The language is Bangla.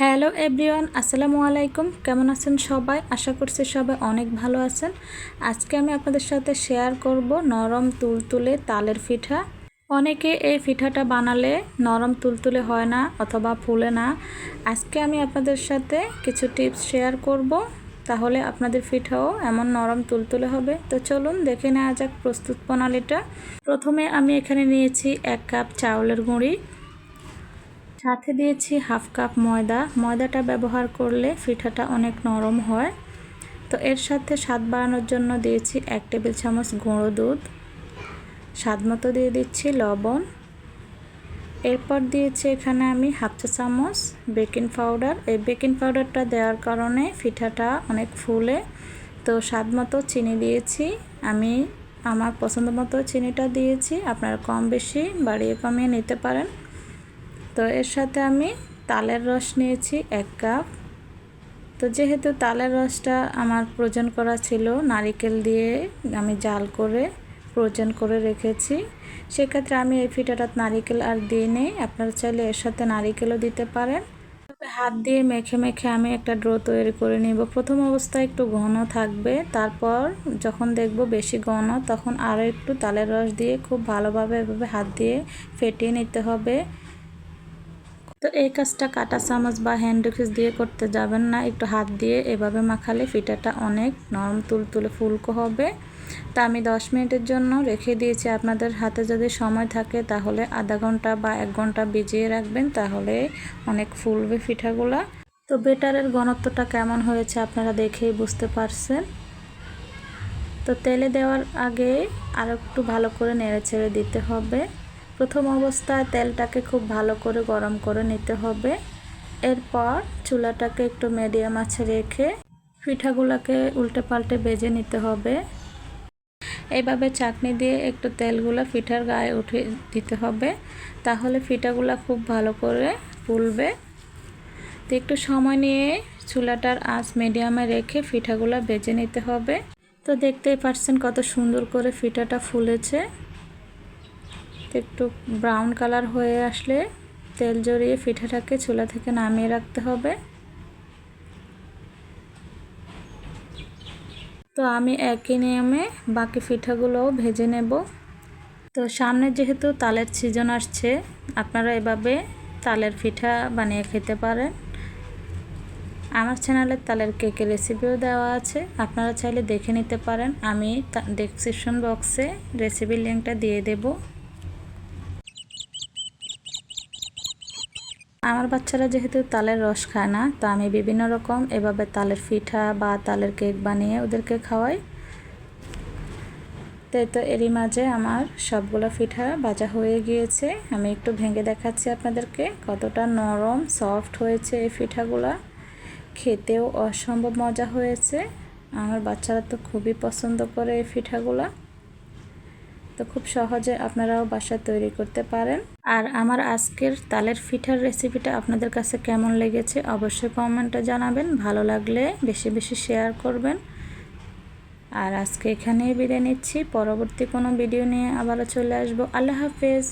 হ্যালো এভরিওয়ান, আসসালামু আলাইকুম। কেমন আছেন সবাই? আশা করছি সবাই অনেক ভালো আছেন। আজকে আমি আপনাদের সাথে শেয়ার করব নরম তুলতুলে তালের পিঠা। অনেকে এই পিঠাটা বানালে নরম তুলতুলে হয় না অথবা ফুলে না। আজকে আমি আপনাদের সাথে কিছু টিপস শেয়ার করব, তাহলে আপনাদের পিঠাও এমন নরম তুলতুলে হবে। তো চলুন দেখে নেওয়া যাক প্রস্তুত প্রণালীটা। প্রথমে আমি এখানে নিয়েছি এক কাপ চাউলের গুঁড়ি। সাথে দিয়েছি হাফ কাপ ময়দা। ময়দাটা ব্যবহার করলে পিঠাটা অনেক নরম হয়। তো এর সাথে স্বাদ বাড়ানোর জন্য দিয়েছি এক টেবিল চামচ গুঁড়ো দুধ। স্বাদ মতো দিয়ে দিচ্ছি লবণ। এরপর দিয়েছি এখানে আমি হাফ চা চামচ বেকিং পাউডার। এই বেকিং পাউডারটা দেওয়ার কারণে পিঠাটা অনেক ফুলে। তো স্বাদ মতো চিনি দিয়েছি। আমি আমার পছন্দ মতো চিনিটা দিয়েছি। আপনারা কম বেশি বাড়িয়ে কমিয়ে নিতে পারেন। তো এর সাথে আমি তালের রস নিয়েছি এক কাপ। তো যেহেতু তালের রসটা আমার প্রয়োজন করা ছিল, নারিকেল দিয়ে আমি জাল করে প্রয়োজন করে রেখেছি, সেক্ষেত্রে আমি এই ফিটাটা নারিকেল আর দিয়ে নেই। আপনারা চাইলে এর সাথে নারিকেলও দিতে পারেন। হাত দিয়ে মেখে মেখে আমি একটা ড্রো তৈরি করে নিব। প্রথম অবস্থায় একটু ঘন থাকবে, তারপর যখন দেখব বেশি ঘন, তখন আরও একটু তালের রস দিয়ে খুব ভালোভাবে এভাবে হাত দিয়ে ফেটিয়ে নিতে হবে। তো এই কাজটা কাটা চামচ বা হ্যান্ড রিক্স দিয়ে করতে যাবেন না। একটু হাত দিয়ে এভাবে মাখালে ফিটাটা অনেক নরম, তুলতুলে ফুলকো হবে। তা আমি দশ মিনিটের জন্য রেখে দিয়েছি। আপনাদের হাতে যদি সময় থাকে তাহলে আধা ঘণ্টা বা এক ঘণ্টা ভিজিয়ে রাখবেন, তাহলে অনেক ফুলবে পিঠাগুলা তো বেটারের ঘনত্বটা কেমন হয়েছে আপনারা দেখেই বুঝতে পারছেন। তো তেলে দেওয়ার আগে আর একটু ভালো করে নেড়ে ছেড়ে দিতে হবে। প্রথম অবস্থায় তেলটাকে খুব ভালো করে গরম করে নিতে হবে। এরপর চুলাটাকে একটু মিডিয়াম আছে রেখে পিঠাগুলোকে উল্টে পাল্টে বেজে নিতে হবে। এইভাবে চাটনি দিয়ে একটু তেলগুলো পিঠার গায়ে উঠে দিতে হবে। তাহলে পিঠাগুলো খুব ভালো করে ফুলবে। তো একটু সময় নিয়ে চুলাটার আঁচ মিডিয়ামে রেখে পিঠাগুলো বেজে নিতে হবে। তো দেখতেই পারছেন কত সুন্দর করে পিঠাটা ফুলেছে। একটু ব্রাউন কালার হয়ে আসলে তেল জড়িয়ে পিঠাটাকে চুলা থেকে নামিয়ে রাখতে হবে। তো আমি একই নিয়মে বাকি পিঠাগুলোও ভেজে নেব। তো সামনে যেহেতু তালের সিজন আসছে, আপনারা এভাবে তালের পিঠা বানিয়ে খেতে পারেন। আমার চ্যানেলে তালের কেকের রেসিপিও দেওয়া আছে, আপনারা চাইলে দেখে নিতে পারেন। আমি ডেসক্রিপশন বক্সে রেসিপির লিঙ্কটা দিয়ে দেবো। আমার বাচ্চারা যেহেতু তালের রস খায় না, তো আমি বিভিন্ন রকম এভাবে তালের পিঠা বা তালের কেক বানিয়ে ওদেরকে খাওয়াই। তো তো এরই মাঝে আমার সবগুলো পিঠা ভাজা হয়ে গিয়েছে। আমি একটু ভেঙে দেখাচ্ছি আপনাদেরকে কতটা নরম সফট হয়েছে এই পিঠাগুলো। খেতেও অসম্ভব মজা হয়েছে। আমার বাচ্চারা তো খুবই পছন্দ করে এই পিঠাগুলা। তো খুব সহজে আপনারাও বাসা তৈরি করতে পারেন। আর আমার আজকের তালের পিঠার রেসিপিটা আপনাদের কাছে কেমন লেগেছে অবশ্যই কমেন্টে জানাবেন। ভালো লাগলে বেশি বেশি শেয়ার করবেন। আর আজকে এখানেই বিদায় নিচ্ছি। পরবর্তী কোনো ভিডিও নিয়ে আবারও চলে আসব। আল্লাহ হাফেজ।